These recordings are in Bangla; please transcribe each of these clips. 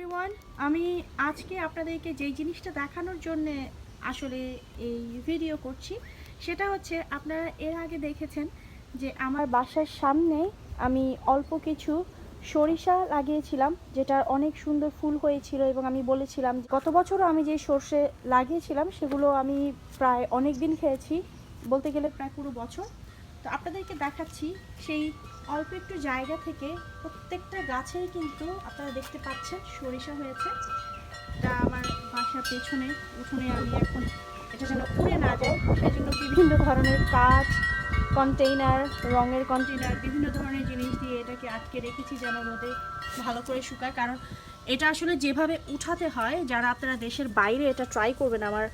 এভরিওয়ান আমি আজকে আপনাদেরকে যেই জিনিসটা দেখানোর জন্য আসলে এই ভিডিও করছি, সেটা হচ্ছে আপনারা এর আগে দেখেছেন যে আমার বাসার সামনে আমি অল্প কিছু সরিষা লাগিয়েছিলাম যেটার অনেক সুন্দর ফুল হয়েছিল এবং আমি বলেছিলাম গত বছরও আমি যে সর্ষে লাগিয়েছিলাম, সেগুলো আমি প্রায় অনেক দিন খেয়েছি, বলতে গেলে প্রায় পুরো বছর। তো আপনাদেরকে দেখাচ্ছি সেই অল্প একটু জায়গা থেকে প্রত্যেকটা গাছেই কিন্তু আপনারা দেখতে পাচ্ছেন সরিষা হয়েছে। এটা আমার বাসার পেছনে, উঠোনে আমি এখন এটা যেন পুড়ে না যায়, সেই জন্য বিভিন্ন ধরনের কাঠ কন্টেইনার রঙের কন্টেইনার বিভিন্ন ধরনের জিনিস দিয়ে এটাকে আটকে রেখেছি যেন রোদে ভালো করে শুকায়। কারণ এটা আসলে যেভাবে উঠাতে হয়, যারা আপনারা দেশের বাইরে এটা ট্রাই করবেন আমার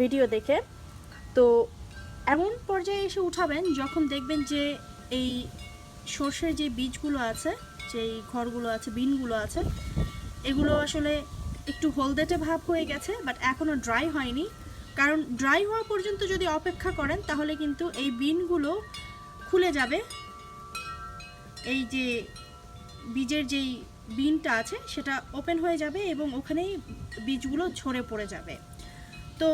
ভিডিও দেখে, তো এমন পর্যায়ে এসে উঠাবেন যখন দেখবেন যে এই সর্ষের যে বীজগুলো আছে, যেই ঘরগুলো আছে, বিনগুলো আছে, এগুলো আসলে একটু হলদেটে ভাব হয়ে গেছে বাট এখনও ড্রাই হয়নি। কারণ ড্রাই হওয়া পর্যন্ত যদি অপেক্ষা করেন, তাহলে কিন্তু এই বিনগুলো খুলে যাবে। এই যে বীজের যেই বিনটা আছে, সেটা ওপেন হয়ে যাবে এবং ওখানেই বীজগুলো ঝরে পড়ে যাবে। তো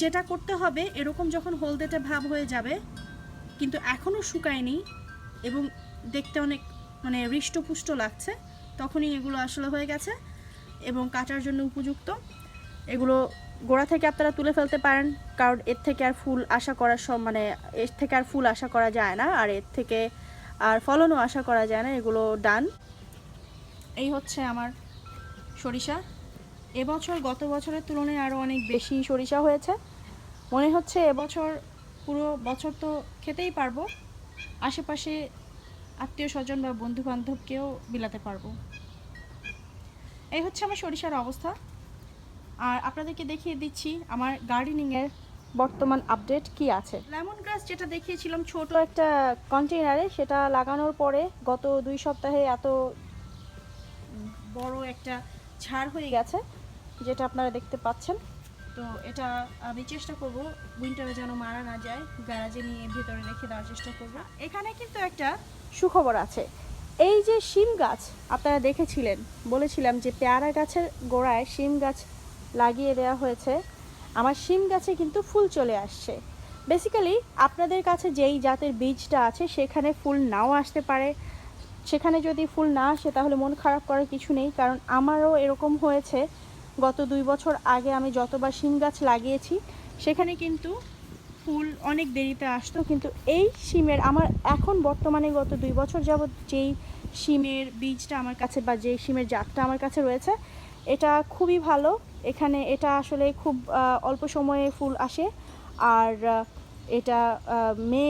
যেটা করতে হবে, এরকম যখন হলদেটে ভাব হয়ে যাবে, কিন্তু এখনও শুকায়নি এবং দেখতে অনেক মানে হৃষ্টপুষ্ট লাগছে, তখনই এগুলো আসলে হয়ে গেছে এবং কাটার জন্য উপযুক্ত। এগুলো গোড়া থেকে আপনারা তুলে ফেলতে পারেন, কারণ এর থেকে আর ফুল আশা করার সব মানে এর থেকে আর ফুল আশা করা যায় না, আর এর থেকে আর ফলনও আশা করা যায় না, এগুলো ডান। এই হচ্ছে আমার সরিষা। এবছর গত বছরের তুলনায় আরও অনেক বেশি সরিষা হয়েছে। মনে হচ্ছে এবছর পুরো বছর তো খেতেই পারব। আশেপাশে আত্মীয় স্বজন বা বন্ধু বান্ধবকেও বিলাতে পারব। এই হচ্ছে আমার সরিষার অবস্থা। আর আপনাদেরকে দেখিয়ে দিচ্ছি আমার গার্ডেনিংয়ের বর্তমান আপডেট কি আছে। লেমন গ্রাস যেটা দেখিয়েছিলাম, ছোট একটা কন্টেনারে সেটা লাগানোর পরে গত দুই সপ্তাহে এত বড় একটা ঝাড় হয়ে গেছে। যেটা আপনারা দেখতে পাচ্ছেন। তো এটা আমি চেষ্টা করব উইন্টারে যেন মারা না যায় গ্যারাজে নিয়ে ভেতরে রেখে দেওয়ার চেষ্টা করব। এখানে কিন্তু একটা সুখবর আছে। এই যে শিম গাছ, আপনারা দেখেছিলেন, বলেছিলাম যে পেয়ারা গাছের গোড়ায় শিম গাছ লাগিয়ে দেওয়া হয়েছে। আমার শিম গাছে কিন্তু ফুল চলে আসছে। বেসিক্যালি আপনাদের কাছে যেই জাতের বীজটা আছে, সেখানে ফুল নাও আসতে পারে। সেখানে যদি ফুল না আসে, তাহলে মন খারাপ করার কিছু নেই, কারণ আমারও এরকম হয়েছে গত দুই বছর আগে আমি যতবার শিম গাছ লাগিয়েছি, সেখানে কিন্তু ফুল অনেক দেরিতে আসতো, কিন্তু এই শিমের আমার এখন বর্তমানে গত দুই বছর যাবৎ যেই শিমের বীজটা আমার কাছে বা যেই শিমের জাতটা আমার কাছে রয়েছে, এটা খুবই ভালো। এখানে এটা আসলে খুব অল্প সময়ে ফুল আসে। আর এটা মে,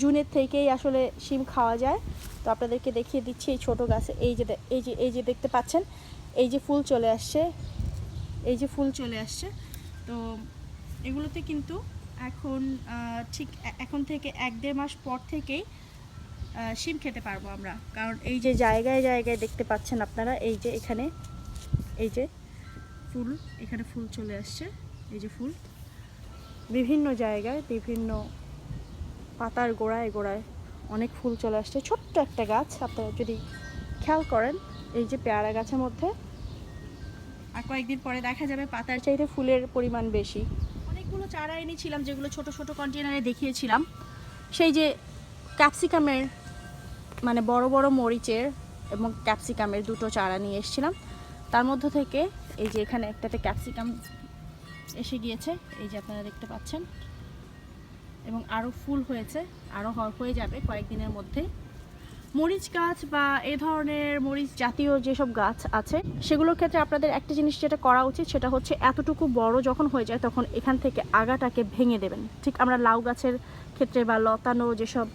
জুনের থেকেই আসলে শিম খাওয়া যায়। তো আপনাদেরকে দেখিয়ে দিচ্ছি এই ছোটো গাছে। এই যে এই যে এই যে দেখতে পাচ্ছেন, এই যে ফুল চলে আসছে। এই যে ফুল চলে আসছে। তো এগুলোতে কিন্তু এখন ঠিক এখন থেকে এক দেড় মাস পর থেকেই শিম খেতে পারব আমরা। কারণ এই যে জায়গায় জায়গায় দেখতে পাচ্ছেন আপনারা, এই যে এখানে, এই যে ফুল, এখানে ফুল চলে আসছে, এই যে ফুল। বিভিন্ন জায়গায় বিভিন্ন পাতার গোড়ায় গোড়ায় অনেক ফুল চলে আসছে। ছোট্ট একটা গাছ, আপনারা যদি খেয়াল করেন, এই যে পেয়ারা গাছের মধ্যে আর কয়েকদিন পরে দেখা যাবে পাতার চাইতে ফুলের পরিমাণ বেশি। অনেকগুলো চারা এনেছিলাম যেগুলো ছোট ছোট কন্টেনারে দেখিয়েছিলাম। সেই যে ক্যাপসিকামের মানে বড় বড় মরিচের এবং ক্যাপসিকামের দুটো চারা নিয়ে এসেছিলাম। তার মধ্য থেকে এই যে এখানে একটাতে ক্যাপসিকাম এসে গিয়েছে এই যে আপনারা দেখতে পাচ্ছেন। এবং আরও ফুল হয়েছে আরও হয়ে যাবে কয়েকদিনের মধ্যে। মরিচ গাছ বা এ ধরনের মরিচ জাতীয় যেসব গাছ আছে, সেগুলোর ক্ষেত্রে আপনাদের একটা জিনিস যেটা করা উচিত, সেটা হচ্ছে এতটুকু বড় যখন হয়ে যায়, তখন এখান থেকে আগাটাকে ভেঙে দেবেন। ঠিক আমরা লাউ গাছের ক্ষেত্রে বা লতানো যেসব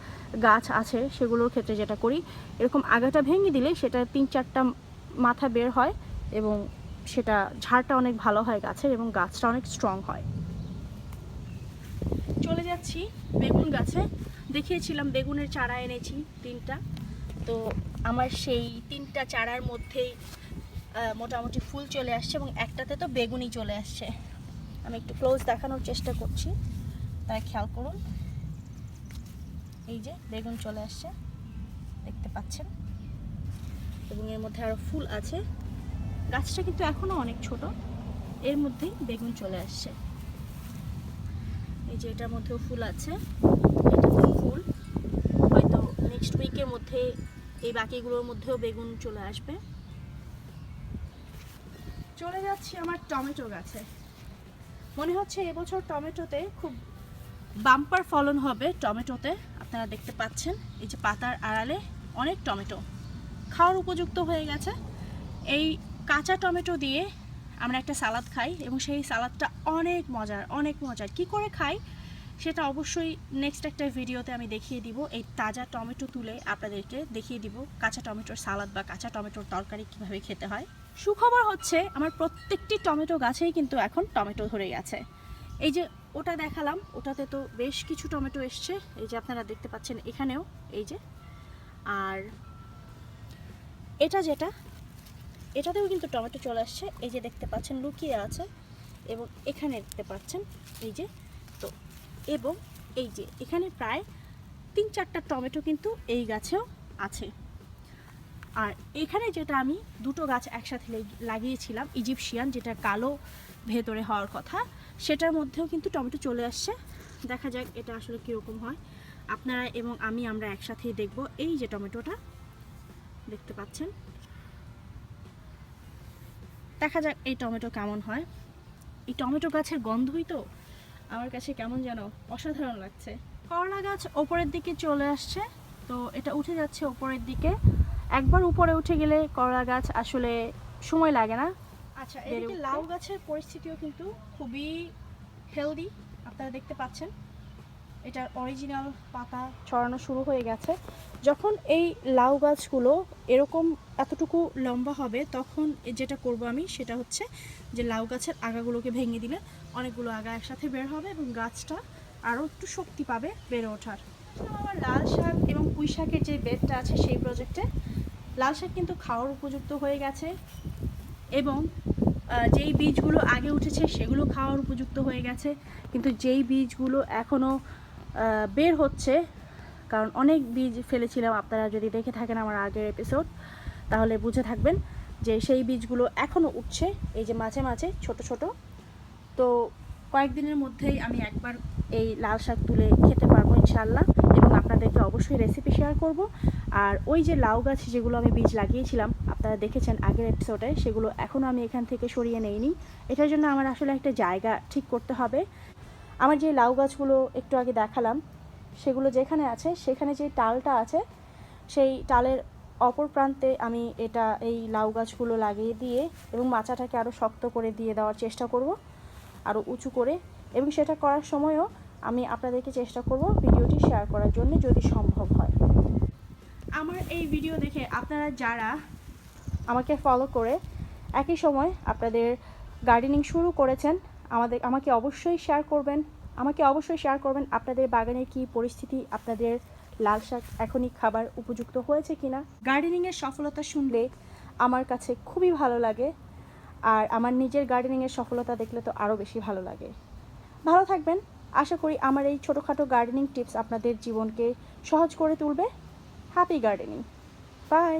গাছ আছে, সেগুলোর ক্ষেত্রে যেটা করি, এরকম আগাটা ভেঙে দিলে সেটা তিন চারটা মাথা বের হয় এবং সেটা ঝাড়টা অনেক ভালো হয় গাছের এবং গাছটা অনেক স্ট্রং হয়। চলে যাচ্ছি বেগুন গাছে। দেখিয়েছিলাম বেগুনের চারা এনেছি তিনটা। তো আমার সেই তিনটা চারার মধ্যেই মোটামুটি ফুল চলে আসছে এবং একটাতে তো বেগুনই চলে আসছে। আমি একটু ক্লোজ দেখানোর চেষ্টা করছি। তাই খেয়াল করুন। এই যে বেগুন চলে আসছে। দেখতে পাচ্ছেন? এবং এর মধ্যে আরও ফুল আছে। গাছটা কিন্তু এখনও অনেক ছোট। এর মধ্যেই বেগুন চলে আসছে। এই যে এটার মধ্যেও ফুল আছে। এটা ফুল। হয়তো নেক্সট উইকের মধ্যে এই বাকিগুলোর মধ্যেও বেগুন চলে আসবে। চলে যাচ্ছি আমার টমেটো গাছে। মনে হচ্ছে এবছর টমেটোতে খুব বাম্পার ফলন হবে টমেটোতে। আপনারা দেখতে পাচ্ছেন, এই যে পাতার আড়ালে অনেক টমেটো খাওয়ার উপযুক্ত হয়ে গেছে। এই কাঁচা টমেটো দিয়ে আমরা একটা সালাদ খাই এবং সেই সালাদটা অনেক মজার অনেক মজার। কি করে খাই? সেটা অবশ্যই নেক্সট একটা ভিডিওতে আমি দেখিয়ে দিব। এই তাজা টমেটো তুলে আপনাদেরকে দেখিয়ে দিব, কাঁচা টমেটোর সালাদ বা কাঁচা টমেটোর তরকারি কীভাবে খেতে হয়। সুখবর হচ্ছে, আমার প্রত্যেকটি টমেটো গাছেই কিন্তু এখন টমেটো ধরে গেছে এই যে ওটা দেখালাম, ওটাতে তো বেশ কিছু টমেটো এসছে। এই যে আপনারা দেখতে পাচ্ছেন এখানেও, এই যে। আর এটা যেটা, এটাতেও কিন্তু টমেটো চলে আসছে। এই যে দেখতে পাচ্ছেন, লুকিয়ে আছে। এবং এখানে দেখতে পাচ্ছেন, এই যে, তো এবং এই যে এখানে প্রায় তিন চারটা টমেটো কিন্তু এই গাছেও আছে। আর এখানে যেটা আমি দুটো গাছ একসাথে লাগিয়েছিলাম, ইজিপশিয়ান, যেটা কালো ভেতরে হওয়ার কথা, সেটার মধ্যেও কিন্তু টমেটো চলে আসছে। দেখা যাক এটা আসলে কীরকম হয়। আপনারা এবং আমি আমরা একসাথেই দেখব এই যে টমেটোটা। দেখতে পাচ্ছেন? দেখা যাক এই টমেটো কেমন হয়। এই টমেটো গাছের গন্ধই তো আমার কাছে কেমন যেন অসাধারণ লাগছে। করলা গাছ ওপরের দিকে চলে আসছে তো এটা উঠে যাচ্ছে ওপরের দিকে। একবার উপরে উঠে গেলে করলা গাছ আসলে সময় লাগে না। আচ্ছা এদিকে লাউ গাছের পরিস্থিতিও কিন্তু খুবই হেলদি আপনারা দেখতে পাচ্ছেন। এটার অরিজিনাল পাতা ছড়ানো শুরু হয়ে গেছে। যখন এই লাউ গাছগুলো এরকম এতটুকু লম্বা হবে, তখন যেটা করব আমি সেটা হচ্ছে যে লাউ গাছের আগাগুলোকে ভেঙে দিলে অনেকগুলো আগা একসাথে বের হবে এবং গাছটা আরও একটু শক্তি পাবে বেড়ে ওঠার। আমার লাল শাক এবং পুঁই শাকের যে বেডটা আছে সেই প্রজেক্টে লাল শাক কিন্তু খাওয়ার উপযুক্ত হয়ে গেছে এবং যেই বীজগুলো আগে উঠেছে সেগুলো খাওয়ার উপযুক্ত হয়ে গেছে। কিন্তু যেই বীজগুলো এখনও বের হচ্ছে কারণ অনেক বীজ ফেলেছিলাম, আপনারা যদি দেখে থাকেন আমার আগের এপিসোড তাহলে বুঝে থাকবেন যে সেই বীজগুলো এখনও উঠছে, এই যে মাঝে মাঝে ছোট ছোট। তো কয়েকদিনের মধ্যেই আমি একবার এই লাল শাক তুলে খেতে পারব ইনশাল্লাহ এবং আপনাদেরকে অবশ্যই রেসিপি শেয়ার করব। আর ওই যে লাউ গাছ যেগুলো আমি বীজ লাগিয়েছিলাম, আপনারা দেখেছেন আগের এপিসোডে সেগুলো এখনও আমি এখান থেকে সরিয়ে নেইনি। এটার জন্য আমার আসলে একটা জায়গা ঠিক করতে হবে। আমার যে লাউ গাছগুলো একটু আগে দেখালাম সেগুলো যেখানে আছে, সেখানে যে টালটা আছে, সেই টালের অপর প্রান্তে আমি এটা, এই লাউ গাছগুলো লাগিয়ে দিয়ে এবং মাচাটাকে আরও শক্ত করে দিয়ে দেওয়ার চেষ্টা করব আরও উঁচু করে। এবং সেটা করার সময়ও আমি আপনাদেরকে চেষ্টা করব ভিডিওটি শেয়ার করার জন্য যদি সম্ভব হয়। আমার এই ভিডিও দেখে আপনারা যারা আমাকে ফলো করে, একই সময় আপনাদের গার্ডেনিং শুরু করেছেন, আমাদের, আমাকে অবশ্যই শেয়ার করবেন। আমাকে অবশ্যই শেয়ার করবেন আপনাদের বাগানের কি পরিস্থিতি, আপনাদের লাল শাক এখনই খাবার উপযুক্ত হয়েছে কিনা। গার্ডেনিংয়ের সফলতা শুনলে আমার কাছে খুবই ভালো লাগে আর আমার নিজের গার্ডেনিংয়ের সফলতা দেখলে তো আরও বেশি ভালো লাগে। ভালো থাকবেন। আশা করি আমার এই ছোটোখাটো গার্ডেনিং টিপস আপনাদের জীবনকে সহজ করে তুলবে। Happy gardening by